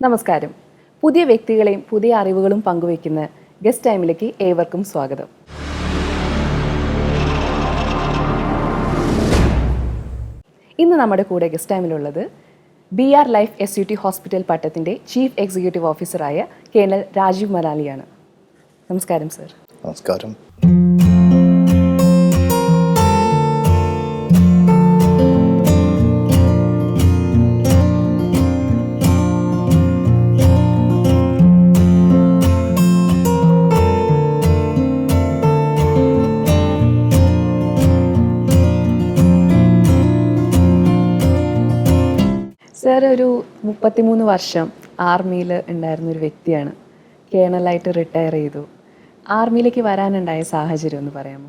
നമസ്കാരം. പുതിയ വ്യക്തികളെയും പുതിയ അറിവുകളും പങ്കുവയ്ക്കുന്ന ഗസ്റ്റ് ടൈമിലേക്ക് ഏവർക്കും സ്വാഗതം. ഇന്ന് നമ്മുടെ കൂടെ guest ടൈമിലുള്ളത് B R life S U T hospital പട്ടത്തിന്റെ chief executive ഓഫീസറായ കേണൽ രാജീവ് മലാലിയാണ്. നമസ്കാരം സർ. നമസ്കാരം. സർ ഒരു മുപ്പത്തിമൂന്ന് വർഷം ആർമിയിൽ ഉണ്ടായിരുന്ന ഒരു വ്യക്തിയാണ്. കേണലായിട്ട് റിട്ടയർ ചെയ്തു. ആർമിയിലേക്ക് വരാനുണ്ടായ സാഹചര്യം ഒന്ന് പറയാമോ?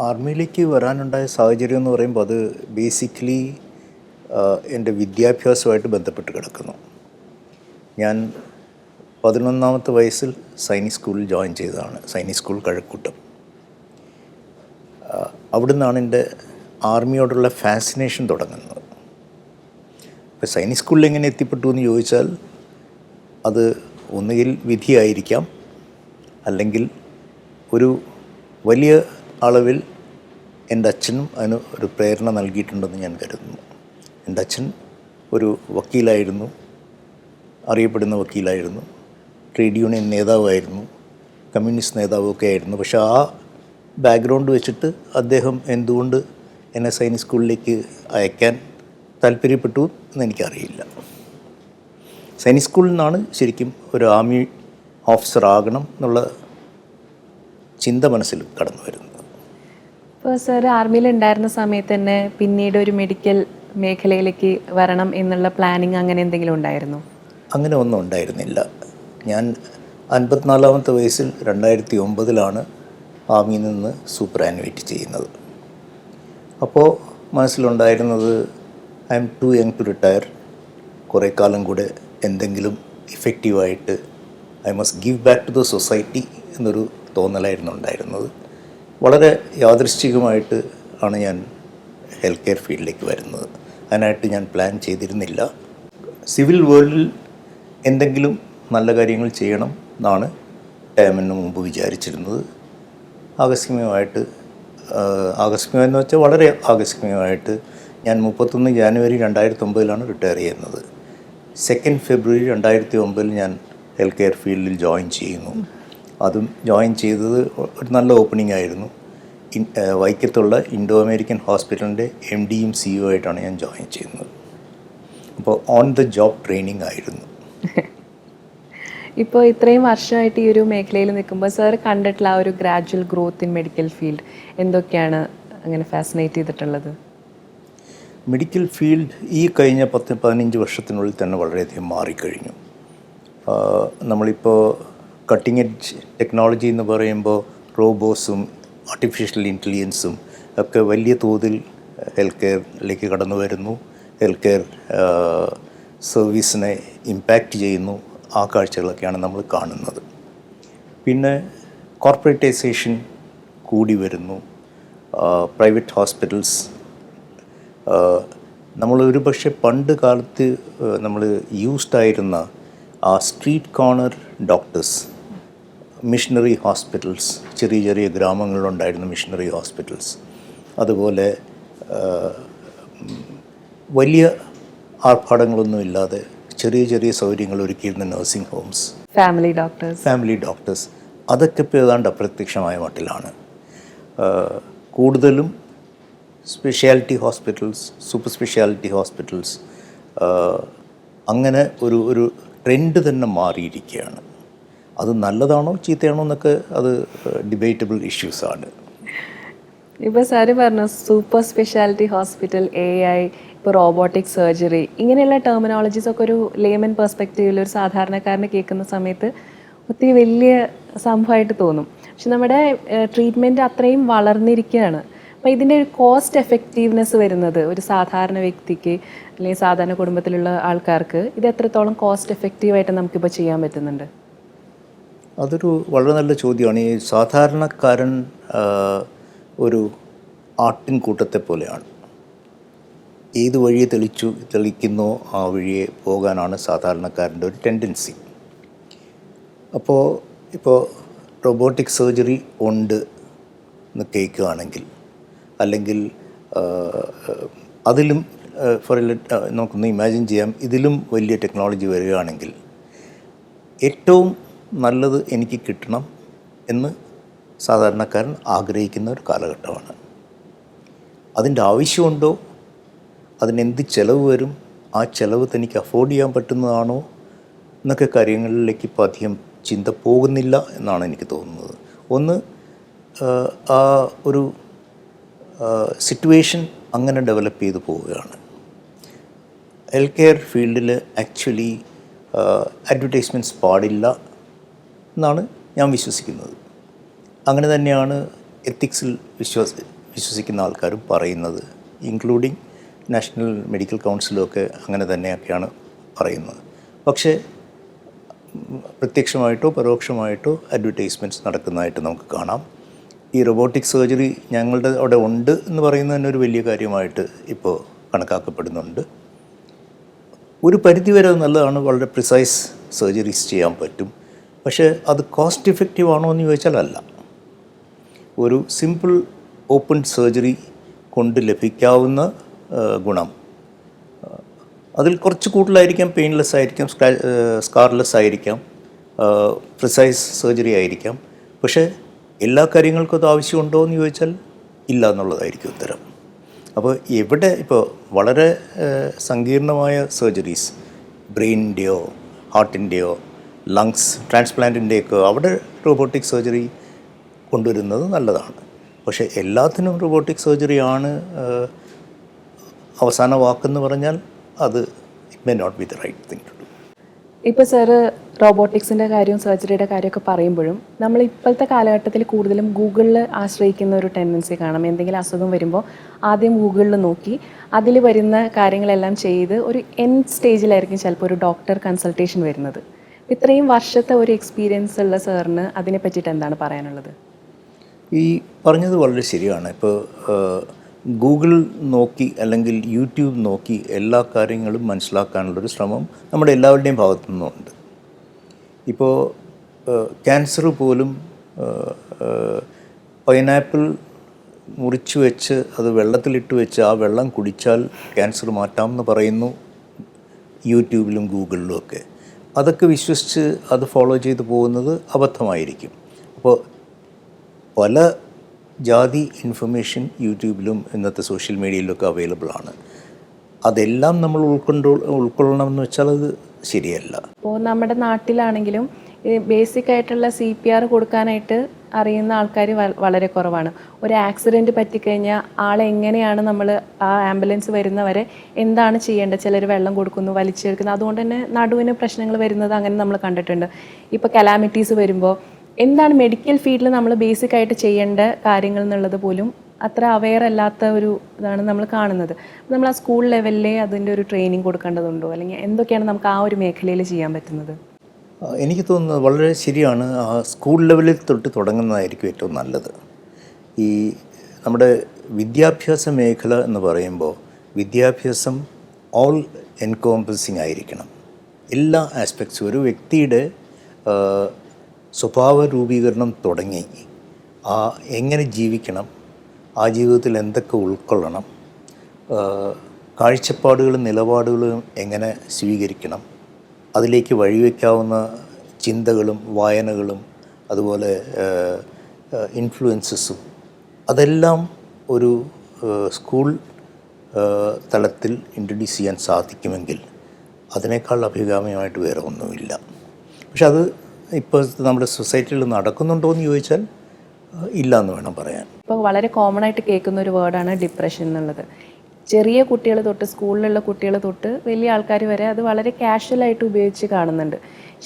ആർമിയിലേക്ക് വരാനുണ്ടായ സാഹചര്യം എന്ന് പറയുമ്പോൾ അത് ബേസിക്കലി എന്റെ വിദ്യാഭ്യാസമായിട്ട് ബന്ധപ്പെട്ട് കിടക്കുന്നു. ഞാൻ പതിനൊന്നാമത്തെ വയസ്സിൽ സൈനിക് സ്കൂളിൽ ജോയിൻ ചെയ്തതാണ്. സൈനിക് സ്കൂൾ കഴക്കൂട്ടം. അവിടുന്നാണ് എന്റെ ആർമിയോടുള്ള ഫാസിനേഷൻ തുടങ്ങുന്നത്. ഇപ്പോൾ സൈനിക് സ്കൂളിൽ എങ്ങനെ എത്തിപ്പെട്ടു എന്ന് ചോദിച്ചാൽ അത് ഒന്നുകിൽ വിധിയായിരിക്കാം അല്ലെങ്കിൽ ഒരു വലിയ അളവിൽ എന്റെ അച്ഛനും അതിന് ഒരു പ്രേരണ നൽകിയിട്ടുണ്ടെന്ന് ഞാൻ കരുതുന്നു. എന്റെ അച്ഛൻ ഒരു വക്കീലായിരുന്നു അറിയപ്പെടുന്ന വക്കീലായിരുന്നു ട്രേഡ് യൂണിയൻ നേതാവായിരുന്നു കമ്മ്യൂണിസ്റ്റ് നേതാവൊക്കെ ആയിരുന്നു. പക്ഷേ ആ ബാക്ക്ഗ്രൗണ്ട് വെച്ചിട്ട് അദ്ദേഹം എന്തുകൊണ്ട് എന്നെ സൈനിക് സ്കൂളിലേക്ക് അയക്കാൻ താല്പര്യപ്പെട്ടു? എന്ന് എനിക്കറിയില്ല. സൈനിക് സ്കൂളിൽ നിന്നാണ് ശരിക്കും ഒരു ആർമി ഓഫീസർ ആകണം എന്നുള്ള ചിന്ത മനസ്സിൽ കടന്നു വരുന്നത്. ഇപ്പോൾ സർ ആർമിയിൽ ഉണ്ടായിരുന്ന സമയത്ത് തന്നെ പിന്നീട് ഒരു മെഡിക്കൽ മേഖലയിലേക്ക് വരണം എന്നുള്ള പ്ലാനിങ് അങ്ങനെ എന്തെങ്കിലും ഉണ്ടായിരുന്നു? അങ്ങനെ ഒന്നും ഉണ്ടായിരുന്നില്ല. ഞാൻ അൻപത്തിനാലാമത്തെ വയസ്സിൽ രണ്ടായിരത്തി ഒമ്പതിലാണ് ആർമിയിൽ നിന്ന് സൂപ്പർ ആനുവേറ്റ് ചെയ്യുന്നത്. അപ്പോൾ മനസ്സിലുണ്ടായിരുന്നത് I am too young to retire കുറേ കാലം കൂടെ എന്തെങ്കിലും ഇഫക്റ്റീവായിട്ട് I must give back to the society എന്നൊരു തോന്നലായിരുന്നു ഉണ്ടായിരുന്നത്. വളരെ യാദൃശ്ചികമായിട്ട് ആണ് ഞാൻ ഹെൽത്ത് കെയർ ഫീൽഡിലേക്ക് വരുന്നത്. അതിനായിട്ട് ഞാൻ പ്ലാൻ ചെയ്തിരുന്നില്ല. സിവിൽ വേൾഡിൽ എന്തെങ്കിലും നല്ല കാര്യങ്ങൾ ചെയ്യണം എന്നാണ് ടൈമിന് മുമ്പ് വിചാരിച്ചിരുന്നത്. ആകസ്മികമായിട്ട് ആകസ്മികമെന്ന് വെച്ചാൽ വളരെ ആകസ്മികമായിട്ട് ഞാൻ മുപ്പത്തൊന്ന് ജാനുവരി രണ്ടായിരത്തി ഒമ്പതിലാണ് റിട്ടയർ ചെയ്യുന്നത്. സെക്കൻഡ് ഫെബ്രുവരി രണ്ടായിരത്തി ഒമ്പതിൽ ഞാൻ ഹെൽത്ത് കെയർ ഫീൽഡിൽ ജോയിൻ ചെയ്യുന്നു. അതും ജോയിൻ ചെയ്തത് ഒരു നല്ല ഓപ്പണിംഗ് ആയിരുന്നു. ഇൻ വൈക്കത്തുള്ള ഇൻഡോ അമേരിക്കൻ ഹോസ്പിറ്റലിന്റെ എം ഡിയും സിഇഒ ആയിട്ടാണ് ഞാൻ ജോയിൻ ചെയ്യുന്നത്. അപ്പോൾ ഓൺ ദ ജോബ് ട്രെയിനിങ് ആയിരുന്നു. ഇപ്പോൾ ഇത്രയും വർഷമായിട്ട് ഈ ഒരു മേഖലയിൽ നിൽക്കുമ്പോൾ സാർ കണ്ടിട്ടുള്ള ആ ഒരു gradual growth in medical field എന്തൊക്കെയാണ് അങ്ങനെ ഫാസിനേറ്റ് ചെയ്തിട്ടുള്ളത്? മെഡിക്കൽ ഫീൽഡ് ഈ കഴിഞ്ഞ പത്ത് പതിനഞ്ച് വർഷത്തിനുള്ളിൽ തന്നെ വളരെയധികം മാറിക്കഴിഞ്ഞു. നമ്മളിപ്പോൾ കട്ടിംഗ് എഡ്ജ് ടെക്നോളജി എന്ന് പറയുമ്പോൾ റോബോസും ആർട്ടിഫിഷ്യൽ ഇന്റലിജൻസും ഒക്കെ വലിയ തോതിൽ ഹെൽത്ത് കെയറിലേക്ക് കടന്നു വരുന്നു. ഹെൽത്ത് കെയർ സർവീസിനെ ഇമ്പാക്റ്റ് ചെയ്യുന്നു. ആ കാഴ്ചകളൊക്കെയാണ് നമ്മൾ കാണുന്നത്. പിന്നെ കോർപ്പറേറ്റൈസേഷൻ കൂടി വരുന്നു. പ്രൈവറ്റ് ഹോസ്പിറ്റൽസ് നമ്മൾ ഒരു പക്ഷേ പണ്ട് കാലത്ത് നമ്മൾ യൂസ്ഡ് ആയിരുന്ന ആ street corner doctors missionary hospitals ചെറിയ ചെറിയ ഗ്രാമങ്ങളിലുണ്ടായിരുന്ന മിഷണറി ഹോസ്പിറ്റൽസ് അതുപോലെ വലിയ ആർഭാടങ്ങളൊന്നും ഇല്ലാതെ ചെറിയ ചെറിയ സൗകര്യങ്ങൾ ഒരുക്കിയിരുന്ന nursing homes family doctors family doctors അതൊക്കെ ഇപ്പോൾ ഏതാണ്ട് അപ്രത്യക്ഷമായ മട്ടിലാണ്. കൂടുതലും speciality hospitals super speciality hospitals അങ്ങനെ ഒരു ഒരു ട്രെൻഡ് തന്നെ മാറിയിരിക്കുകയാണ്. അത് നല്ലതാണോ ചീത്തയാണോ എന്നൊക്കെ അത് ഡിബേറ്റബിൾ ഇഷ്യൂസാണ് ഇപ്പോൾ സാറ് പറഞ്ഞു super speciality hospital A I ഇപ്പോൾ റോബോട്ടിക് സർജറി ഇങ്ങനെയുള്ള ടെർമിനോളജീസ് ഒക്കെ ഒരു ലേമൻ പെർസ്പെക്റ്റീവിൽ ഒരു സാധാരണക്കാരന് കേൾക്കുന്ന സമയത്ത് ഒത്തിരി വലിയ സംഭവമായിട്ട് തോന്നും. പക്ഷെ നമ്മുടെ ട്രീറ്റ്മെന്റ് അത്രയും വളർന്നിരിക്കുകയാണ്. അപ്പോൾ ഇതിന്റെ ഒരു കോസ്റ്റ് എഫക്റ്റീവ്നെസ് വരുന്നത് ഒരു സാധാരണ വ്യക്തിക്ക് അല്ലെങ്കിൽ സാധാരണ കുടുംബത്തിലുള്ള ആൾക്കാർക്ക് ഇത് എത്രത്തോളം കോസ്റ്റ് എഫക്റ്റീവായിട്ട് നമുക്കിപ്പോൾ ചെയ്യാൻ പറ്റുന്നുണ്ട്? അതൊരു വളരെ നല്ല ചോദ്യമാണ്. ഈ സാധാരണക്കാരൻ ഒരു ആട്ടിൻ കൂട്ടത്തെ പോലെയാണ്. ഏത് വഴിയെ തെളിച്ചു തെളിക്കുന്നോ ആ വഴിയെ പോകാനാണ് സാധാരണക്കാരന്റെ ഒരു ടെൻഡൻസി അപ്പോൾ ഇപ്പോൾ റോബോട്ടിക് സർജറി ഉണ്ട് എന്ന് കേൾക്കുകയാണെങ്കിൽ അല്ലെങ്കിൽ അതിലും ഫോർ നമുക്കൊന്ന് ഇമാജിൻ ചെയ്യാം. ഇതിലും വലിയ ടെക്നോളജി വരികയാണെങ്കിൽ ഏറ്റവും നല്ലത് എനിക്ക് കിട്ടണം എന്ന് സാധാരണക്കാരൻ ആഗ്രഹിക്കുന്ന ഒരു കാലഘട്ടമാണ്. അതിന്റെ ആവശ്യമുണ്ടോ? അതിനെന്ത് ചിലവ് വരും? ആ ചിലവ് തനിക്ക് അഫോർഡ് ചെയ്യാൻ പറ്റുന്നതാണോ? എന്നൊക്കെ കാര്യങ്ങളിലേക്ക് ഇപ്പോൾ അധികം ചിന്ത പോകുന്നില്ല എന്നാണ് എനിക്ക് തോന്നുന്നത്. ഒന്ന് ആ, ഒരു സിറ്റുവേഷൻ അങ്ങനെ ഡെവലപ്പ് ചെയ്തു പോവുകയാണ്. ഹെൽത്ത് കെയർ ഫീൽഡിൽ ആക്ച്വലി അഡ്വർടൈസ്മെന്റ്സ് പാടില്ല എന്നാണ് ഞാൻ വിശ്വസിക്കുന്നത്. അങ്ങനെ തന്നെയാണ് എത്തിക്സിൽ വിശ്വാസ വിശ്വസിക്കുന്ന ആൾക്കാരും പറയുന്നത് ഇൻക്ലൂഡിങ് നാഷണൽ മെഡിക്കൽ കൗൺസിലൊക്കെ അങ്ങനെ തന്നെയൊക്കെയാണ് പറയുന്നത്. പക്ഷേ പ്രത്യക്ഷമായിട്ടോ പരോക്ഷമായിട്ടോ അഡ്വർടൈസ്മെന്റ്സ് നടക്കുന്നതായിട്ട് നമുക്ക് കാണാം. ഈ റോബോട്ടിക് സർജറി ഞങ്ങളുടെ അവിടെ ഉണ്ട് എന്ന് പറയുന്നത് തന്നെ ഒരു വലിയ കാര്യമായിട്ട് ഇപ്പോൾ കണക്കാക്കപ്പെടുന്നുണ്ട്. ഒരു പരിധിവരെ അത് നല്ലതാണ് വളരെ പ്രിസൈസ് സർജറീസ് ചെയ്യാൻ പറ്റും. പക്ഷേ അത് കോസ്റ്റ് ഇഫക്റ്റീവ് ആണോ എന്ന് ചോദിച്ചാൽ അല്ല. ഒരു സിമ്പിൾ ഓപ്പൺ സർജറി കൊണ്ട് ലഭിക്കാവുന്ന ഗുണം. അതിൽ കുറച്ച് കൂടുതലായിരിക്കാം പെയിൻലെസ് ആയിരിക്കാം സ്കാർലെസ് ആയിരിക്കാം പ്രിസൈസ് സർജറി ആയിരിക്കാം. പക്ഷേ എല്ലാ കാര്യങ്ങൾക്കും അത് ആവശ്യമുണ്ടോ എന്ന് ചോദിച്ചാൽ ഇല്ല എന്നുള്ളതായിരിക്കും ഉത്തരം. അപ്പോൾ എവിടെ ഇപ്പോൾ വളരെ സങ്കീർണമായ സർജറീസ് ബ്രെയിനിന്റെയോ ഹാർട്ടിന്റെയോ ലങ്സ് ട്രാൻസ്പ്ലാന്റിന്റെയൊക്കെ അവിടെ റോബോട്ടിക് സർജറി കൊണ്ടുവരുന്നത് നല്ലതാണ്. പക്ഷേ എല്ലാത്തിനും റോബോട്ടിക് സർജറിയാണ് അവസാന വാക്കെന്ന് പറഞ്ഞാൽ അത് it may not be the right thing to ഇപ്പോൾ സാറ് റോബോട്ടിക്സിന്റെ കാര്യവും സർജറിയുടെ കാര്യമൊക്കെ പറയുമ്പോഴും നമ്മൾ ഇപ്പോഴത്തെ കാലഘട്ടത്തിൽ കൂടുതലും ഗൂഗിളിൽ ആശ്രയിക്കുന്ന ഒരു ടെൻഡൻസി കാണാം. എന്തെങ്കിലും അസുഖം വരുമ്പോൾ ആദ്യം ഗൂഗിളിൽ നോക്കി അതിൽ വരുന്ന കാര്യങ്ങളെല്ലാം ചെയ്ത് ഒരു എൻ സ്റ്റേജിലായിരിക്കും ചിലപ്പോൾ ഒരു ഡോക്ടർ കൺസൾട്ടേഷൻ വരുന്നത്. ഇത്രയും വർഷത്തെ ഒരു എക്സ്പീരിയൻസ് ഉള്ള സാറിന് അതിനെ പറ്റിയിട്ട് എന്താണ് പറയാനുള്ളത്? ഈ പറഞ്ഞത് വളരെ ശരിയാണ്. ഇപ്പോൾ ഗൂഗിൾ നോക്കി അല്ലെങ്കിൽ യൂട്യൂബ് നോക്കി എല്ലാ കാര്യങ്ങളും മനസ്സിലാക്കാനുള്ളൊരു ശ്രമം നമ്മുടെ എല്ലാവരുടെയും ഭാഗത്തു നിന്നുണ്ട് ഇപ്പോൾ ക്യാൻസർ പോലും പൈനാപ്പിൾ മുറിച്ചു വെച്ച് അത് വെള്ളത്തിലിട്ട് വെച്ച് ആ വെള്ളം കുടിച്ചാൽ ക്യാൻസർ മാറ്റാമെന്ന് പറയുന്നു യൂട്യൂബിലും ഗൂഗിളിലും ഒക്കെ. അതൊക്കെ വിശ്വസിച്ച് അത് ഫോളോ ചെയ്തു പോകുന്നത് അബദ്ധമായിരിക്കും. അപ്പോൾ പല ജാതി ഇൻഫർമേഷൻ യൂട്യൂബിലും ഇന്നത്തെ സോഷ്യൽ മീഡിയയിലൊക്കെ അവൈലബിൾ ആണ്. അതെല്ലാം നമ്മൾ ഉൾക്കൊണ്ടു ഉൾക്കൊള്ളണം എന്ന് വെച്ചാൽ അത് ശരിയല്ല. ഇപ്പോൾ നമ്മുടെ നാട്ടിലാണെങ്കിലും ബേസിക് ആയിട്ടുള്ള സി പി ആർ കൊടുക്കാനായിട്ട് അറിയുന്ന ആൾക്കാർ വളരെ കുറവാണ്. ഒരു ആക്സിഡന്റ് പറ്റിക്കഴിഞ്ഞാൽ ആളെങ്ങനെയാണ് നമ്മൾ ആ ആംബുലൻസ് വരുന്നവരെ എന്താണ് ചെയ്യേണ്ടത്? ചിലർ വെള്ളം കൊടുക്കുന്നു വലിച്ചെടുക്കുന്നു അതുകൊണ്ട് തന്നെ നടുവിന് പ്രശ്നങ്ങൾ വരുന്നത് അങ്ങനെ നമ്മൾ കണ്ടിട്ടുണ്ട്. ഇപ്പോൾ കലാമിറ്റീസ് വരുമ്പോൾ എന്താണ് മെഡിക്കൽ ഫീൽഡിൽ നമ്മൾ ബേസിക് ആയിട്ട് ചെയ്യേണ്ട കാര്യങ്ങൾ എന്നുള്ളത് പോലും അത്ര അവെയർ അല്ലാത്ത ഒരു ഇതാണ് നമ്മൾ കാണുന്നത്. നമ്മൾ ആ സ്കൂൾ ലെവലിലേ അതിന്റെ ഒരു ട്രെയിനിങ് കൊടുക്കേണ്ടതുണ്ടോ? അല്ലെങ്കിൽ എന്തൊക്കെയാണ് നമുക്ക് ആ ഒരു മേഖലയിൽ ചെയ്യാൻ പറ്റുന്നത്? എനിക്ക് തോന്നുന്നത് വളരെ ശരിയാണ്. സ്കൂൾ ലെവലിൽ തൊട്ട് തുടങ്ങുന്നതായിരിക്കും ഏറ്റവും നല്ലത്. ഈ നമ്മുടെ വിദ്യാഭ്യാസ മേഖല എന്ന് പറയുമ്പോൾ വിദ്യാഭ്യാസം ഓൾ എൻകോംപസിങ് ആയിരിക്കണം. എല്ലാ ആസ്പെക്ട്സും ഒരു വ്യക്തിയുടെ സ്വഭാവ രൂപീകരണം തുടങ്ങി ആ എങ്ങനെ ജീവിക്കണം ആ ജീവിതത്തിൽ എന്തൊക്കെ ഉൾക്കൊള്ളണം കാഴ്ചപ്പാടുകളും നിലപാടുകളും എങ്ങനെ സ്വീകരിക്കണം അതിലേക്ക് വഴിവെക്കാവുന്ന ചിന്തകളും വായനകളും അതുപോലെ ഇൻഫ്ലുവൻസസും അതെല്ലാം ഒരു സ്കൂൾ തലത്തിൽ ഇൻട്രൊഡ്യൂസ് ചെയ്യാൻ സാധിക്കുമെങ്കിൽ അതിനേക്കാൾ അഭികാമ്യമായിട്ട് വേറെ ഒന്നുമില്ല. പക്ഷെ അത് ഇപ്പോൾ നമ്മുടെ സൊസൈറ്റിയിൽ നടക്കുന്നുണ്ടോ എന്ന് ചോദിച്ചാൽ ഇല്ല എന്ന് വേണം പറയാൻ. ഇപ്പോൾ വളരെ കോമൺ ആയിട്ട് കേൾക്കുന്ന ഒരു വേർഡാണ് ഡിപ്രഷൻ എന്നുള്ളത്. ചെറിയ കുട്ടികൾ തൊട്ട് സ്കൂളിലുള്ള കുട്ടികൾ തൊട്ട് വലിയ ആൾക്കാർ വരെ അത് വളരെ കാഷ്വലായിട്ട് ഉപയോഗിച്ച് കാണുന്നുണ്ട്.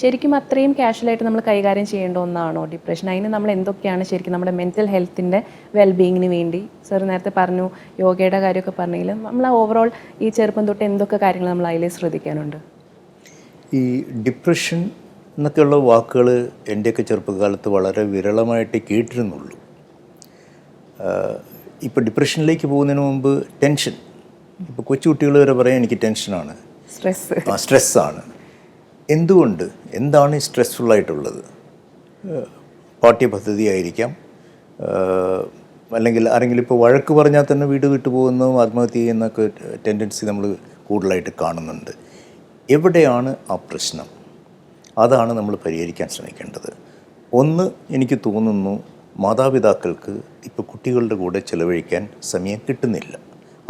ശരിക്കും അത്രയും കാഷ്വലായിട്ട് നമ്മൾ കൈകാര്യം ചെയ്യേണ്ട ഒന്നാണോ ഡിപ്രഷൻ അതിന് നമ്മൾ എന്തൊക്കെയാണ് ശരിക്കും നമ്മുടെ മെന്റൽ ഹെൽത്തിന്റെ വെൽബീയിങ്ങിന് വേണ്ടി? സർ നേരത്തെ പറഞ്ഞു യോഗയുടെ കാര്യമൊക്കെ പറഞ്ഞെങ്കിലും നമ്മൾ ഓവറോൾ ഈ ചെറുപ്പം തൊട്ട് എന്തൊക്കെ കാര്യങ്ങൾ നമ്മൾ അതിൽ ശ്രദ്ധിക്കാനുണ്ട്? ഈ ഡിപ്രഷൻ എന്നൊക്കെയുള്ള വാക്കുകൾ എന്റെയൊക്കെ ചെറുപ്പകാലത്ത് വളരെ വിരളമായിട്ട് കേട്ടിരുന്നുള്ളൂ. ഇപ്പോൾ ഡിപ്രഷനിലേക്ക് പോകുന്നതിന് മുമ്പ് ടെൻഷൻ. ഇപ്പോൾ കൊച്ചുകുട്ടികൾ വരെ പറയാം എനിക്ക് ടെൻഷനാണ്. സ്ട്രെസ് ആ സ്ട്രെസ്സാണ്. എന്തുകൊണ്ട്? എന്താണ് സ്ട്രെസ്ഫുള്ളായിട്ടുള്ളത്? പാഠ്യപദ്ധതി ആയിരിക്കാം അല്ലെങ്കിൽ ആരെങ്കിലും ഇപ്പോൾ വഴക്ക് പറഞ്ഞാൽ തന്നെ വീട് വിട്ടു പോകുന്നതും ആത്മഹത്യ ചെയ്യുന്നൊക്കെ ടെൻഡൻസി നമ്മൾ കൂടുതലായിട്ട് കാണുന്നുണ്ട്. എവിടെയാണ് ആ പ്രശ്നം? അതാണ് നമ്മൾ പരിഹരിക്കാൻ ശ്രമിക്കേണ്ടത്. ഒന്ന് എനിക്ക് തോന്നുന്നു മാതാപിതാക്കൾക്ക് ഇപ്പോൾ കുട്ടികളുടെ കൂടെ ചിലവഴിക്കാൻ സമയം കിട്ടുന്നില്ല.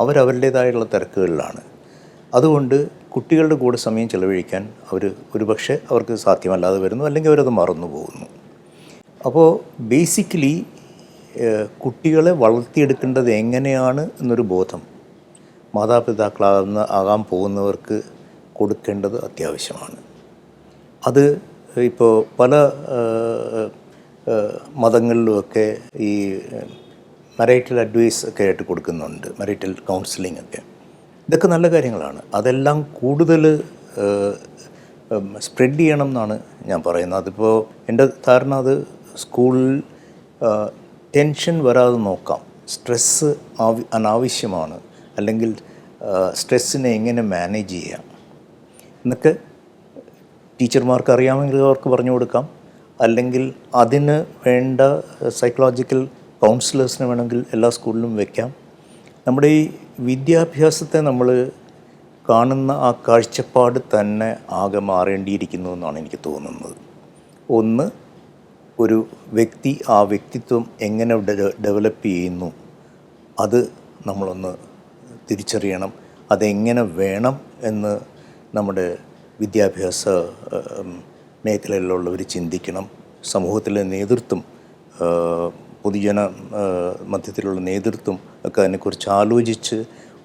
അവരവരുടേതായുള്ള തിരക്കുകളിലാണ്. അതുകൊണ്ട് കുട്ടികളുടെ കൂടെ സമയം ചിലവഴിക്കാൻ അവർ ഒരുപക്ഷെ അവർക്ക് സാധ്യമല്ലാതെ വരുന്നു അല്ലെങ്കിൽ അവരത് മറന്നു പോകുന്നു. അപ്പോൾ ബേസിക്കലി കുട്ടികളെ വളർത്തിയെടുക്കേണ്ടത് എങ്ങനെയാണ് എന്നൊരു ബോധം മാതാപിതാക്കളാകുന്ന ആകാൻ പോകുന്നവർക്ക് കൊടുക്കേണ്ടത് അത്യാവശ്യമാണ്. അത് ഇപ്പോൾ പല മതങ്ങളിലുമൊക്കെ ഈ മരൈറ്റൽ അഡ്വൈസ് ഒക്കെ ആയിട്ട് കൊടുക്കുന്നുണ്ട് മരൈറ്റൽ കൗൺസിലിംഗ് ഒക്കെ. ഇതൊക്കെ നല്ല കാര്യങ്ങളാണ്. അതെല്ലാം കൂടുതൽ സ്പ്രെഡ് ചെയ്യണം എന്നാണ് ഞാൻ പറയുന്നത്. അതിപ്പോൾ എന്റെ ധാരണ അത് സ്കൂളിൽ ടെൻഷൻ വരാതെ നോക്കാം. സ്ട്രെസ്സ് അനാവശ്യമാണ്. അല്ലെങ്കിൽ സ്ട്രെസ്സിനെ എങ്ങനെ മാനേജ് ചെയ്യാം? എന്നൊക്കെ ടീച്ചർമാർക്ക് അറിയാമെങ്കിൽ അവർക്ക് പറഞ്ഞു കൊടുക്കാം. അല്ലെങ്കിൽ അതിന് വേണ്ട സൈക്കോളജിക്കൽ കൗൺസിലേഴ്സിന് വേണമെങ്കിൽ എല്ലാ സ്കൂളിലും വെക്കാം. നമ്മുടെ ഈ വിദ്യാഭ്യാസത്തെ നമ്മൾ കാണുന്ന ആ കാഴ്ചപ്പാട് തന്നെ ആകെ മാറേണ്ടിയിരിക്കുന്നു എന്നാണ് എനിക്ക് തോന്നുന്നത്. ഒന്ന് ഒരു വ്യക്തി ആ വ്യക്തിത്വം എങ്ങനെ ഡെവലപ്പ് ചെയ്യുന്നു അത് നമ്മളൊന്ന് തിരിച്ചറിയണം. അതെങ്ങനെ വേണം എന്ന് നമ്മുടെ വിദ്യാഭ്യാസ മേഖലയിലുള്ളവർ ചിന്തിക്കണം. സമൂഹത്തിലെ നേതൃത്വം പൊതുജന മധ്യത്തിലുള്ള നേതൃത്വം ഒക്കെ അതിനെക്കുറിച്ച് ആലോചിച്ച്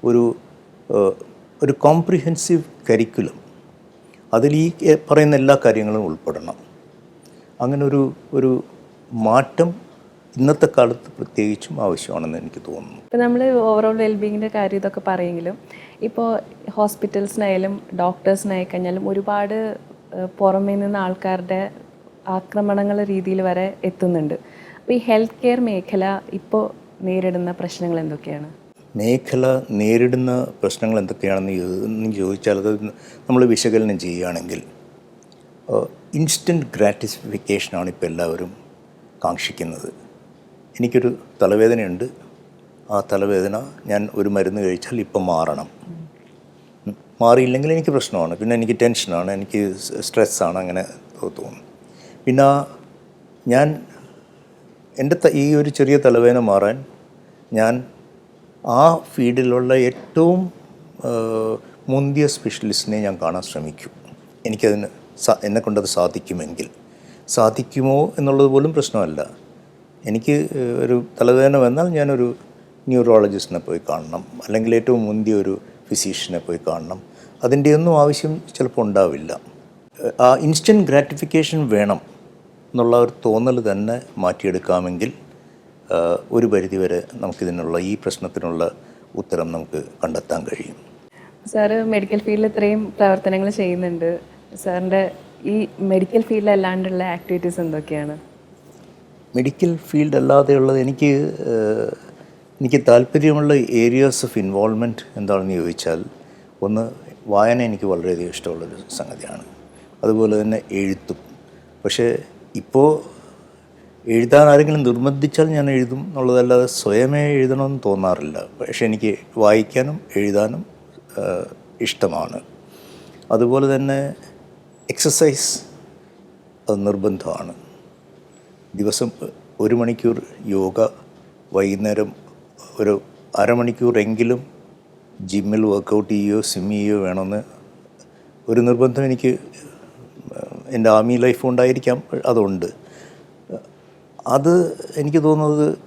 ഒരു ഒരു കോംപ്രിഹെൻസീവ് കരിക്കുലം അതിൽ ഈ പറയുന്ന എല്ലാ കാര്യങ്ങളും ഉൾപ്പെടണം. അങ്ങനെ ഒരു ഒരു മാറ്റം ഇന്നത്തെ കാലത്ത് പ്രത്യേകിച്ചും ആവശ്യമാണെന്ന് എനിക്ക് തോന്നുന്നു. ഇപ്പോൾ നമ്മൾ ഓവറോൾ വെൽബീങ്ങിന്റെ കാര്യം ഇതൊക്കെ പറയുമെങ്കിലും ഇപ്പോൾ ഹോസ്പിറ്റൽസിനായാലും ഡോക്ടേഴ്സിനായി കഴിഞ്ഞാലും ഒരുപാട് പുറമേ നിന്ന് ആൾക്കാരുടെ ആക്രമണങ്ങൾ രീതിയിൽ വരെ എത്തുന്നുണ്ട്. അപ്പോൾ ഈ ഹെൽത്ത് കെയർ മേഖല ഇപ്പോൾ നേരിടുന്ന പ്രശ്നങ്ങൾ എന്തൊക്കെയാണ്? മേഖല നേരിടുന്ന പ്രശ്നങ്ങൾ എന്തൊക്കെയാണെന്ന് ചോദിച്ചാൽ അത് നമ്മൾ വിശകലനം ചെയ്യുകയാണെങ്കിൽ ഇൻസ്റ്റന്റ് ഗ്രാറ്റിഫിക്കേഷനാണ് ഇപ്പോൾ എല്ലാവരും കാക്ഷിക്കുന്നത്. എനിക്കൊരു തലവേദനയുണ്ട്. ആ തലവേദന ഞാൻ ഒരു മരുന്ന് കഴിച്ചാൽ ഇപ്പം മാറണം. മാറിയില്ലെങ്കിൽ എനിക്ക് പ്രശ്നമാണ്. പിന്നെ എനിക്ക് ടെൻഷനാണ്. എനിക്ക് സ്ട്രെസ്സാണ്. അങ്ങനെ തോന്നുന്നു. പിന്നെ ഞാൻ എന്റെ ഈ ഒരു ചെറിയ തലവേദന മാറാൻ ഞാൻ ആ ഫീൽഡിലുള്ള ഏറ്റവും മുന്തിയ സ്പെഷ്യലിസ്റ്റിനെ ഞാൻ കാണാൻ ശ്രമിക്കും. എനിക്കതിന് സാ എന്നെ കൊണ്ടത് സാധിക്കുമെങ്കിൽ. സാധിക്കുമോ എന്നുള്ളത് പോലും പ്രശ്നമല്ല. എനിക്ക് ഒരു തലവേദന വന്നാൽ ഞാനൊരു ന്യൂറോളജിസ്റ്റിനെ പോയി കാണണം. അല്ലെങ്കിൽ ഏറ്റവും മുന്തിയ ഒരു ഫിസീഷ്യനെ പോയി കാണണം. അതിന്റെ ഒന്നും ആവശ്യം ചിലപ്പോൾ ഉണ്ടാവില്ല. ആ ഇൻസ്റ്റന്റ് ഗ്രാറ്റിഫിക്കേഷൻ വേണം എന്നുള്ള ഒരു തോന്നൽ തന്നെ മാറ്റിയെടുക്കാമെങ്കിൽ ഒരു പരിധിവരെ നമുക്കിതിനുള്ള ഈ പ്രശ്നത്തിനുള്ള ഉത്തരം നമുക്ക് കണ്ടെത്താൻ കഴിയും. സാറ് മെഡിക്കൽ ഫീൽഡിൽ ഇത്രയും പ്രവർത്തനങ്ങൾ ചെയ്യുന്നുണ്ട്. സാറിന്റെ ഈ മെഡിക്കൽ ഫീൽഡിൽ അല്ലാണ്ടുള്ള ആക്ടിവിറ്റീസ് എന്തൊക്കെയാണ്? മെഡിക്കൽ ഫീൽഡ് അല്ലാതെയുള്ളത് എനിക്ക് എനിക്ക് താല്പര്യമുള്ള ഏരിയാസ് ഓഫ് ഇൻവോൾവ്മെന്റ് എന്താണെന്ന് ചോദിച്ചാൽ ഒന്ന് വായന എനിക്ക് വളരെയധികം ഇഷ്ടമുള്ളൊരു സംഗതിയാണ്. അതുപോലെ തന്നെ എഴുത്തും. പക്ഷേ ഇപ്പോൾ എഴുതാൻ ആരെങ്കിലും നിർബന്ധിച്ചാൽ ഞാൻ എഴുതും എന്നുള്ളതല്ലാതെ സ്വയമേ എഴുതണമെന്ന് തോന്നാറില്ല. പക്ഷേ എനിക്ക് വായിക്കാനും എഴുതാനും ഇഷ്ടമാണ്. അതുപോലെ തന്നെ എക്സസൈസ് അത് നിർബന്ധമാണ്. ദിവസം ഒരു മണിക്കൂർ യോഗ വൈകുന്നേരം ഒരു അരമണിക്കൂറെങ്കിലും ജിമ്മിൽ വർക്കൗട്ട് ചെയ്യുകയോ സ്വിം ചെയ്യുകയോ വേണമെന്ന് ഒരു നിർബന്ധം എനിക്ക് എന്റെ ആർമി ലൈഫ് ഉണ്ടായിരിക്കാം അതുണ്ട്. അത് എനിക്ക് തോന്നുന്നത്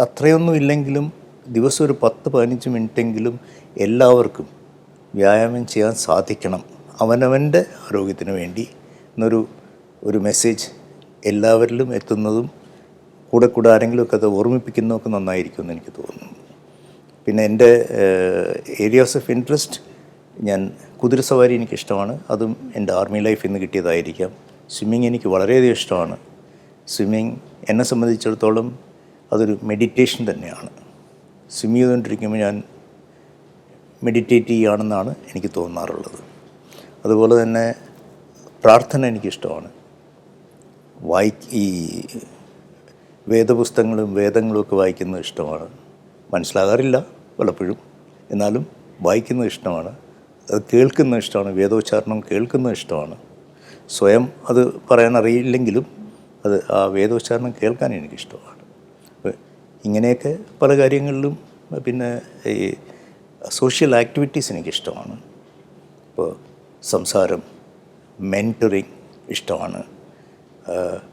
അത്രയൊന്നും ഇല്ലെങ്കിലും ദിവസം ഒരു പത്ത് പതിനഞ്ച് മിനിറ്റെങ്കിലും എല്ലാവർക്കും വ്യായാമം ചെയ്യാൻ സാധിക്കണം. അവനവന്റെ ആരോഗ്യത്തിന് വേണ്ടി എന്നൊരു ഒരു മെസ്സേജ് എല്ലാവരിലും എത്തുന്നതും കൂടെ കൂടെ ആരെങ്കിലുമൊക്കെ അത് ഓർമ്മിപ്പിക്കുന്നതൊക്കെ നന്നായിരിക്കുമെന്ന് എനിക്ക് തോന്നുന്നു. പിന്നെ എന്റെ ഏരിയാസ് ഓഫ് ഇൻട്രസ്റ്റ് ഞാൻ കുതിര സവാരി എനിക്കിഷ്ടമാണ്. അതും എന്റെ ആർമി ലൈഫിൽ നിന്ന് കിട്ടിയതായിരിക്കാം. സ്വിമ്മിങ് എനിക്ക് വളരെയധികം ഇഷ്ടമാണ്. സ്വിമ്മിങ് എന്നെ സംബന്ധിച്ചിടത്തോളം അതൊരു മെഡിറ്റേഷൻ തന്നെയാണ്. സ്വിം ചെയ്തുകൊണ്ടിരിക്കുമ്പോൾ ഞാൻ മെഡിറ്റേറ്റ് ചെയ്യുകയാണെന്നാണ് എനിക്ക് തോന്നാറുള്ളത്. അതുപോലെ തന്നെ പ്രാർത്ഥന എനിക്കിഷ്ടമാണ്. വായി ഈ വേദപുസ്തകങ്ങളും വേദങ്ങളും ഒക്കെ വായിക്കുന്നത് ഇഷ്ടമാണ്. മനസ്സിലാകാറില്ല പലപ്പോഴും എന്നാലും വായിക്കുന്നത് ഇഷ്ടമാണ്. അത് കേൾക്കുന്നത് ഇഷ്ടമാണ്. വേദോച്ചാരണം കേൾക്കുന്നത് ഇഷ്ടമാണ്. സ്വയം അത് പറയാൻ അറിയില്ലെങ്കിലും അത് ആ വേദോച്ചാരണം കേൾക്കാൻ എനിക്കിഷ്ടമാണ്. ഇങ്ങനെയൊക്കെ പല കാര്യങ്ങളിലും പിന്നെ ഈ സോഷ്യൽ ആക്ടിവിറ്റീസ് എനിക്കിഷ്ടമാണ്. ഇപ്പോൾ സംസാരം മെന്ററിങ് ഇഷ്ടമാണ്.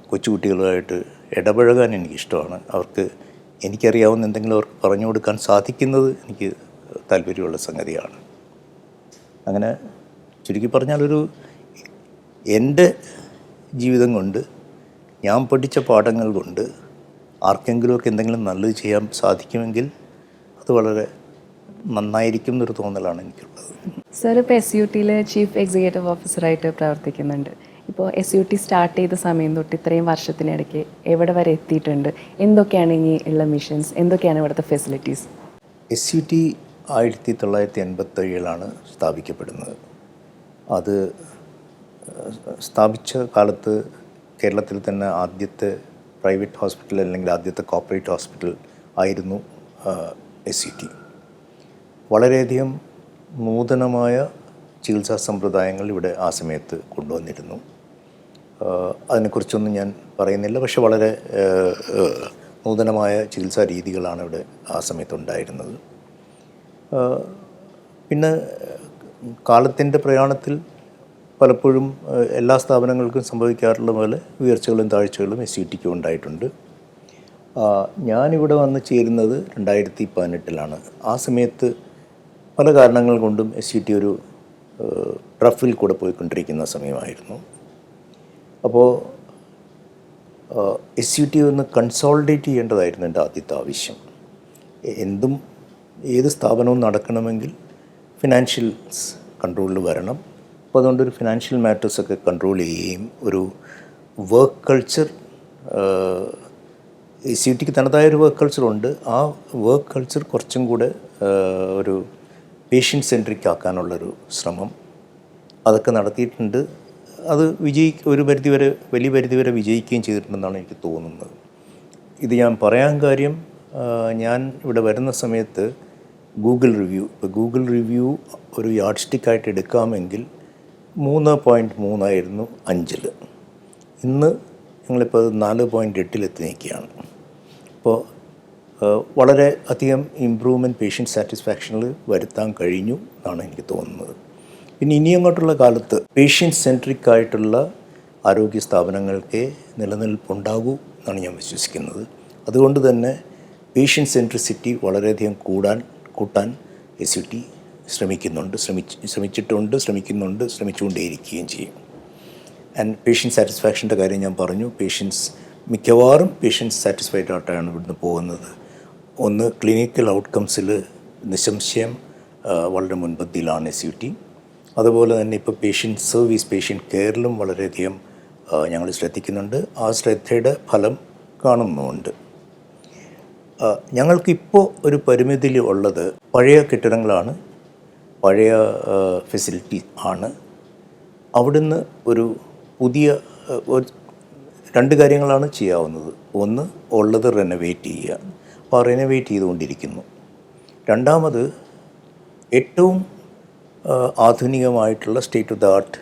കൊച്ചുകുട്ടികളുമായിട്ട് ഇടപഴകാൻ എനിക്കിഷ്ടമാണ്. അവർക്ക് എനിക്കറിയാവുന്ന എന്തെങ്കിലും അവർക്ക് പറഞ്ഞു കൊടുക്കാൻ സാധിക്കുന്നത് എനിക്ക് താല്പര്യമുള്ള സംഗതിയാണ്. അങ്ങനെ ചുരുക്കി പറഞ്ഞാലൊരു എന്റെ ജീവിതം കൊണ്ട് ഞാൻ പഠിച്ച പാഠങ്ങൾ കൊണ്ട് ആർക്കെങ്കിലുമൊക്കെ എന്തെങ്കിലും നല്ലത് ചെയ്യാൻ സാധിക്കുമെങ്കിൽ അത് വളരെ നന്നായിരിക്കും എന്നൊരു തോന്നലാണ് എനിക്കുള്ളത്. സാർ ഇപ്പോൾ എസ് യു ടിയിലെ ചീഫ് എക്സിക്യൂട്ടീവ് ഓഫീസറായിട്ട് പ്രവർത്തിക്കുന്നുണ്ട്. ഇപ്പോൾ എസ് യു ടി സ്റ്റാർട്ട് ചെയ്ത സമയം തൊട്ട് ഇത്രയും വർഷത്തിനിടയ്ക്ക് എവിടെ വരെ എത്തിയിട്ടുണ്ട്? എന്തൊക്കെയാണ് ഇനി ഉള്ള മിഷൻസ് എന്തൊക്കെയാണ് ഇവിടുത്തെ ഫെസിലിറ്റീസ് എസ് യു ടി ആയിരത്തി തൊള്ളായിരത്തി എൺപത്തേഴിലാണ് സ്ഥാപിക്കപ്പെടുന്നത്. അത് സ്ഥാപിച്ച കാലത്ത് കേരളത്തിൽ തന്നെ ആദ്യത്തെ പ്രൈവറ്റ് ഹോസ്പിറ്റൽ അല്ലെങ്കിൽ ആദ്യത്തെ കോപ്പറേറ്റ് ഹോസ്പിറ്റൽ ആയിരുന്നു എസ് യു ടി വളരെയധികം നൂതനമായ ചികിത്സാ സമ്പ്രദായങ്ങൾ ഇവിടെ ആ സമയത്ത് കൊണ്ടുവന്നിരുന്നു. അതിനെക്കുറിച്ചൊന്നും ഞാൻ പറയുന്നില്ല. പക്ഷെ വളരെ നൂതനമായ ചികിത്സാ രീതികളാണ് ഇവിടെ ആ സമയത്തുണ്ടായിരുന്നത്. പിന്നെ കാലത്തിന്റെ പ്രയാണത്തിൽ പലപ്പോഴും എല്ലാ സ്ഥാപനങ്ങൾക്കും സംഭവിക്കാറുള്ള പോലെ ഉയർച്ചകളും താഴ്ചകളും എസ് സി ടിക്കും ഉണ്ടായിട്ടുണ്ട്. ഞാനിവിടെ വന്ന് ചേരുന്നത് രണ്ടായിരത്തി പതിനെട്ടിലാണ് ആ സമയത്ത് പല കാരണങ്ങൾ കൊണ്ടും എസ് സി ടി ഒരു ട്രഫിൽ കൂടെ പോയിക്കൊണ്ടിരിക്കുന്ന സമയമായിരുന്നു. അപ്പോൾ എസ് യു ടി ഒന്ന് കൺസോൾഡേറ്റ് ചെയ്യേണ്ടതായിരുന്നു എന്റെ ആദ്യത്തെ ആവശ്യം. എന്തും ഏത് സ്ഥാപനവും നടക്കണമെങ്കിൽ ഫിനാൻഷ്യൽസ് കൺട്രോളിൽ വരണം. അപ്പോൾ അതുകൊണ്ട് ഒരു ഫിനാൻഷ്യൽ മാറ്റേഴ്സൊക്കെ കൺട്രോൾ ചെയ്യുകയും ഒരു വർക്ക് കൾച്ചർ എസ് യു ടിക്ക് തനതായ ഒരു വർക്ക് കൾച്ചറുണ്ട് ആ വർക്ക് കൾച്ചർ കുറച്ചും കൂടെ ഒരു പേഷ്യൻ സെൻട്രിക് ആക്കാനുള്ളൊരു ശ്രമം അതൊക്കെ നടത്തിയിട്ടുണ്ട്. അത് വിജയി ഒരു പരിധിവരെ വലിയ പരിധിവരെ വിജയിക്കുകയും ചെയ്തിട്ടുണ്ടെന്നാണ് എനിക്ക് തോന്നുന്നത്. ഇത് ഞാൻ പറയാൻ കാര്യം ഞാൻ ഇവിടെ വരുന്ന സമയത്ത് ഗൂഗിൾ റിവ്യൂ ഇപ്പോൾ ഗൂഗിൾ റിവ്യൂ ഒരു യാഡ് സ്റ്റിക്കായിട്ട് എടുക്കാമെങ്കിൽ മൂന്ന് പോയിന്റ് മൂന്നായിരുന്നു അഞ്ചിൽ. ഇന്ന് ഞങ്ങളിപ്പോൾ അത് നാല് പോയിന്റ് എട്ടിലെത്തി നിൽക്കുകയാണ് അപ്പോൾ വളരെ അധികം ഇമ്പ്രൂവ്മെന്റ് പേഷ്യന്റ് സാറ്റിസ്ഫാക്ഷനിൽ വരുത്താൻ കഴിഞ്ഞു എന്നാണ് എനിക്ക് തോന്നുന്നത്. പിന്നെ ഇനി അങ്ങോട്ടുള്ള കാലത്ത് പേഷ്യന്റ് സെൻട്രിക് ആയിട്ടുള്ള ആരോഗ്യ സ്ഥാപനങ്ങൾക്ക് നിലനിൽപ്പുണ്ടാകൂ എന്നാണ് ഞാൻ വിശ്വസിക്കുന്നത്. അതുകൊണ്ട് തന്നെ പേഷ്യന്റ് സെൻട്രിസിറ്റി വളരെയധികം കൂടാൻ കൂട്ടാൻ എസ് യു ടി ശ്രമിക്കുന്നുണ്ട് ശ്രമിച്ച് ശ്രമിച്ചിട്ടുണ്ട് ശ്രമിക്കുന്നുണ്ട് ശ്രമിച്ചുകൊണ്ടേയിരിക്കുകയും ചെയ്യും. ആൻഡ് പേഷ്യന്റ് സാറ്റിസ്ഫാക്ഷന്റെ കാര്യം ഞാൻ പറഞ്ഞു. പേഷ്യൻസ് മിക്കവാറും പേഷ്യൻസ് സാറ്റിസ്ഫൈഡ് ആയിട്ടാണ് ഇവിടുന്ന് പോകുന്നത്. ഒന്ന് ക്ലിനിക്കൽ ഔട്ട്കംസിൽ നിസ്സംശയം വളരെ മുൻപന്തിയിലാണ് എസ് യു ടി അതുപോലെ തന്നെ ഇപ്പോൾ പേഷ്യന്റ് സർവീസ് പേഷ്യന്റ് കെയറിലും വളരെയധികം ഞങ്ങൾ ശ്രദ്ധിക്കുന്നുണ്ട്. ആ ശ്രദ്ധയുടെ ഫലം കാണുന്നുമുണ്ട്. ഞങ്ങൾക്കിപ്പോൾ ഒരു പരിമിതി ഉള്ളത് പഴയ കെട്ടിടങ്ങളാണ്. പഴയ ഫെസിലിറ്റി ആണ്. അവിടുന്ന് ഒരു പുതിയ രണ്ട് കാര്യങ്ങളാണ് ചെയ്യാവുന്നത്. ഒന്ന് ഉള്ളത് റെനോവേറ്റ് ചെയ്യുക. അപ്പോൾ റെനോവേറ്റ് ചെയ്തുകൊണ്ടിരിക്കുന്നു. രണ്ടാമത് ഏറ്റവും ആധുനികമായിട്ടുള്ള സ്റ്റേറ്റ് ഓഫ് ദ ആർട്ട്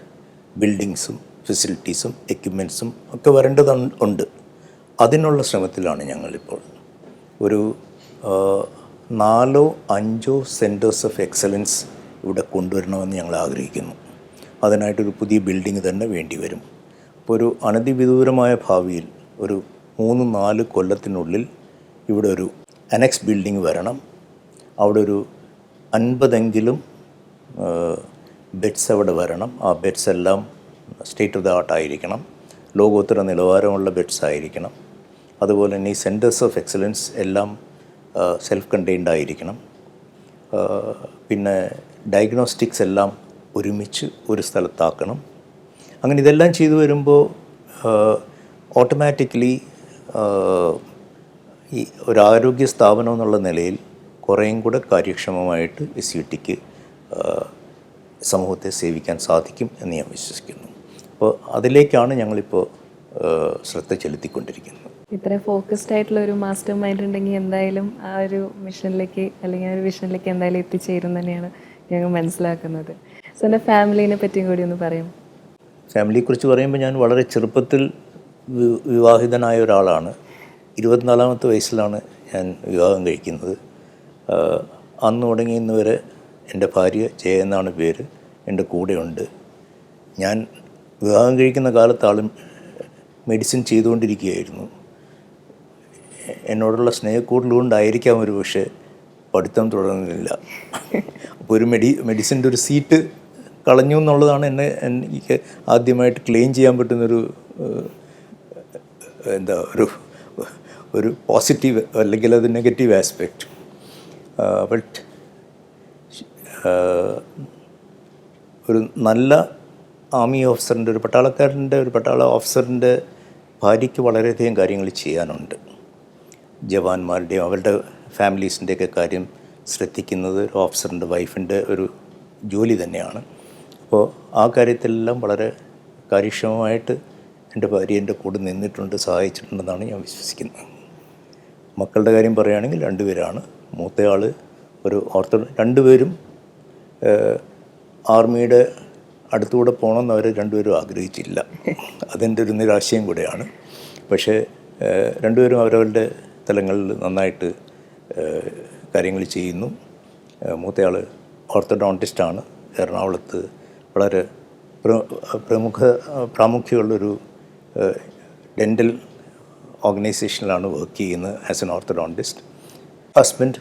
ബിൽഡിങ്സും ഫെസിലിറ്റീസും എക്യുപ്മെൻസും ഒക്കെ വരേണ്ടതുണ്ട് അതിനുള്ള ശ്രമത്തിലാണ് ഞങ്ങളിപ്പോൾ. ഒരു നാലോ അഞ്ചോ സെന്റേഴ്സ് ഓഫ് എക്സലൻസ് ഇവിടെ കൊണ്ടുവരണമെന്ന് ഞങ്ങൾ ആഗ്രഹിക്കുന്നു. അതിനായിട്ടൊരു പുതിയ ബിൽഡിംഗ് തന്നെ വേണ്ടി വരും. അപ്പോൾ ഒരു അനധിവിദൂരമായ ഭാവിയിൽ ഒരു മൂന്ന് നാല് കൊല്ലത്തിനുള്ളിൽ ഇവിടെ ഒരു അനക്സ് ബിൽഡിംഗ് വരണം. അവിടെ ഒരു അൻപതെങ്കിലും ബെഡ്സ് അവിടെ വരണം? ആ ബെഡ്സ് എല്ലാം സ്റ്റേറ്റ് ഓഫ് ദ ആർട്ട് ആയിരിക്കണം. ലോകോത്തര നിലവാരമുള്ള ബെഡ്സ് ആയിരിക്കണം. അതുപോലെ തന്നെ ഈ സെന്റേഴ്സ് ഓഫ് എക്സലൻസ് എല്ലാം സെൽഫ് കണ്ടെയ്ൻഡ് ആയിരിക്കണം. പിന്നെ ഡയഗ്നോസ്റ്റിക്സ് എല്ലാം ഒരുമിച്ച് ഒരു സ്ഥലത്താക്കണം. അങ്ങനെ ഇതെല്ലാം ചെയ്തു വരുമ്പോൾ ഓട്ടോമാറ്റിക്കലി ഈ ഒരു ആരോഗ്യ സ്ഥാപനം എന്നുള്ള നിലയിൽ കുറേയും കൂടെ കാര്യക്ഷമമായിട്ട് എസ് യു ടിക്ക് സമൂഹത്തെ സേവിക്കാൻ സാധിക്കും എന്ന് ഞാൻ വിശ്വസിക്കുന്നു. അപ്പോൾ അതിലേക്കാണ് ഞങ്ങളിപ്പോൾ ശ്രദ്ധ ചെലുത്തിക്കൊണ്ടിരിക്കുന്നത്. ഇത്ര ഫോക്കസ്ഡ് ആയിട്ടുള്ള ഒരു മാസ്റ്റർ മൈൻഡ് ഉണ്ടെങ്കിൽ എന്തായാലും ആ ഒരു മിഷനിലേക്ക് അല്ലെങ്കിൽ ആ ഒരു വിഷനിലേക്ക് എന്തായാലും എത്തിച്ചേരും തന്നെയാണ് ഞങ്ങൾ മനസ്സിലാക്കുന്നത്. സോ എന്റെ ഫാമിലീനെ പറ്റിയും കൂടി ഒന്ന് പറയും. ഫാമിലിയെക്കുറിച്ച് പറയുമ്പോൾ ഞാൻ വളരെ ചെറുപ്പത്തിൽ വിവാഹിതനായ ഒരാളാണ്. ഇരുപത്തിനാലാമത്തെ വയസ്സിലാണ് ഞാൻ വിവാഹം കഴിക്കുന്നത്. അന്ന് തുടങ്ങി ഇന്ന് വരെ എന്റെ ഭാര്യ ജയ എന്നാണ് പേര്. എന്റെ കൂടെയുണ്ട്. ഞാൻ വിവാഹം കഴിക്കുന്ന കാലത്താളും മെഡിസിൻ ചെയ്തുകൊണ്ടിരിക്കുകയായിരുന്നു. എന്നോടുള്ള സ്നേഹക്കൂടുതലുകൊണ്ടായിരിക്കാം ഒരു പക്ഷേ പഠിത്തം തുടർന്നില്ല. അപ്പോൾ ഒരു മെഡി മെഡിസിന്റെ ഒരു സീറ്റ് കളഞ്ഞു എന്നുള്ളതാണ് എന്നെ എനിക്ക് ആദ്യമായിട്ട് ക്ലെയിം ചെയ്യാൻ പറ്റുന്നൊരു എന്താ ഒരു ഒരു പോസിറ്റീവ് അല്ലെങ്കിൽ അത് നെഗറ്റീവ് ആസ്പെക്റ്റ് ബട്ട് ഒരു നല്ല ആർമി ഓഫീസറിന്റെ ഒരു പട്ടാളക്കാരന്റെ ഒരു പട്ടാള ഓഫീസറിന്റെ ഭാര്യയ്ക്ക് വളരെയധികം കാര്യങ്ങൾ ചെയ്യാനുണ്ട്. ജവാന്മാരുടെയും അവരുടെ ഫാമിലീസിന്റെയൊക്കെ കാര്യം ശ്രദ്ധിക്കുന്നത് ഒരു ഓഫീസറിന്റെ വൈഫിന്റെ ഒരു ജോലി തന്നെയാണ്. അപ്പോൾ ആ കാര്യത്തിലെല്ലാം വളരെ കാര്യക്ഷമമായിട്ട് എന്റെ ഭാര്യ എന്റെ കൂടെ നിന്നിട്ടുണ്ട് സഹായിച്ചിട്ടുണ്ടെന്നാണ് ഞാൻ വിശ്വസിക്കുന്നത്. മക്കളുടെ കാര്യം പറയുകയാണെങ്കിൽ രണ്ടുപേരാണ്. മൂത്തയാൾ ഒരു ഓർത്തോ രണ്ടുപേരും ആർമിയുടെ അടുത്തുകൂടെ പോകണമെന്ന് അവർ രണ്ടുപേരും ആഗ്രഹിച്ചില്ല. അതിന്റെ ഒരു നിരാശയും കൂടെയാണ്. പക്ഷേ രണ്ടുപേരും അവരവരുടെ തലങ്ങളിൽ നന്നായിട്ട് കാര്യങ്ങൾ ചെയ്യുന്നു. മൂത്തയാൾ ഓർത്തഡോണ്ടിസ്റ്റാണ് എറണാകുളത്ത് വളരെ പ്ര- പ്രമുഖ പ്രാമുഖ്യമുള്ളൊരു ഡെന്റൽ ഓർഗനൈസേഷനിലാണ് വർക്ക് ചെയ്യുന്നത് as an orthodontist husband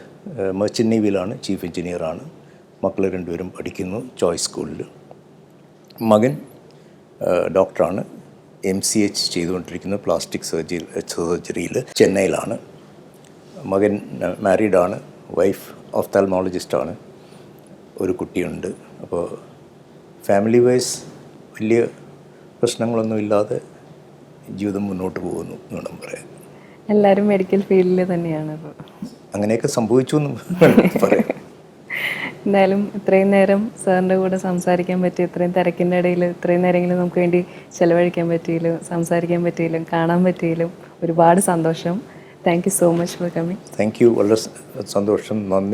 merchant നേവിയിലാണ് chief എഞ്ചിനീയറാണ് മക്കൾ രണ്ടുപേരും പഠിക്കുന്നു ചോയ്സ് സ്കൂളിൽ മകൻ ഡോക്ടറാണ്. എം സി എച്ച് ചെയ്തുകൊണ്ടിരിക്കുന്നത് പ്ലാസ്റ്റിക് സർജറി സർജറിയിൽ ചെന്നൈയിലാണ്. മകൻ മാരീഡാണ് വൈഫ് ഓഫ്താൽമോളജിസ്റ്റാണ് ഒരു കുട്ടിയുണ്ട്. അപ്പോൾ ഫാമിലി വൈസ് വലിയ പ്രശ്നങ്ങളൊന്നുമില്ലാതെ ജീവിതം മുന്നോട്ട് പോകുന്നു എന്ന് വേണം പറയാൻ എല്ലാവരും മെഡിക്കൽ ഫീൽഡിൽ തന്നെയാണ് അപ്പോൾ അങ്ങനെയൊക്കെ സംഭവിച്ചു എന്ന് പറയാം എന്തായാലും ഇത്രയും നേരം സാറിന്റെ കൂടെ സംസാരിക്കാൻ പറ്റി ഇത്രയും തിരക്കിന്റെ ഇടയിൽ ഇത്രയും നേരമെങ്കിലും നമുക്ക് വേണ്ടി ചിലവഴിക്കാൻ പറ്റിയില്ലും സംസാരിക്കാൻ പറ്റിയില്ലും കാണാൻ പറ്റിയില്ലും ഒരുപാട് സന്തോഷം. Thank you so much for coming thank you വളരെ സന്തോഷം. നന്ദി.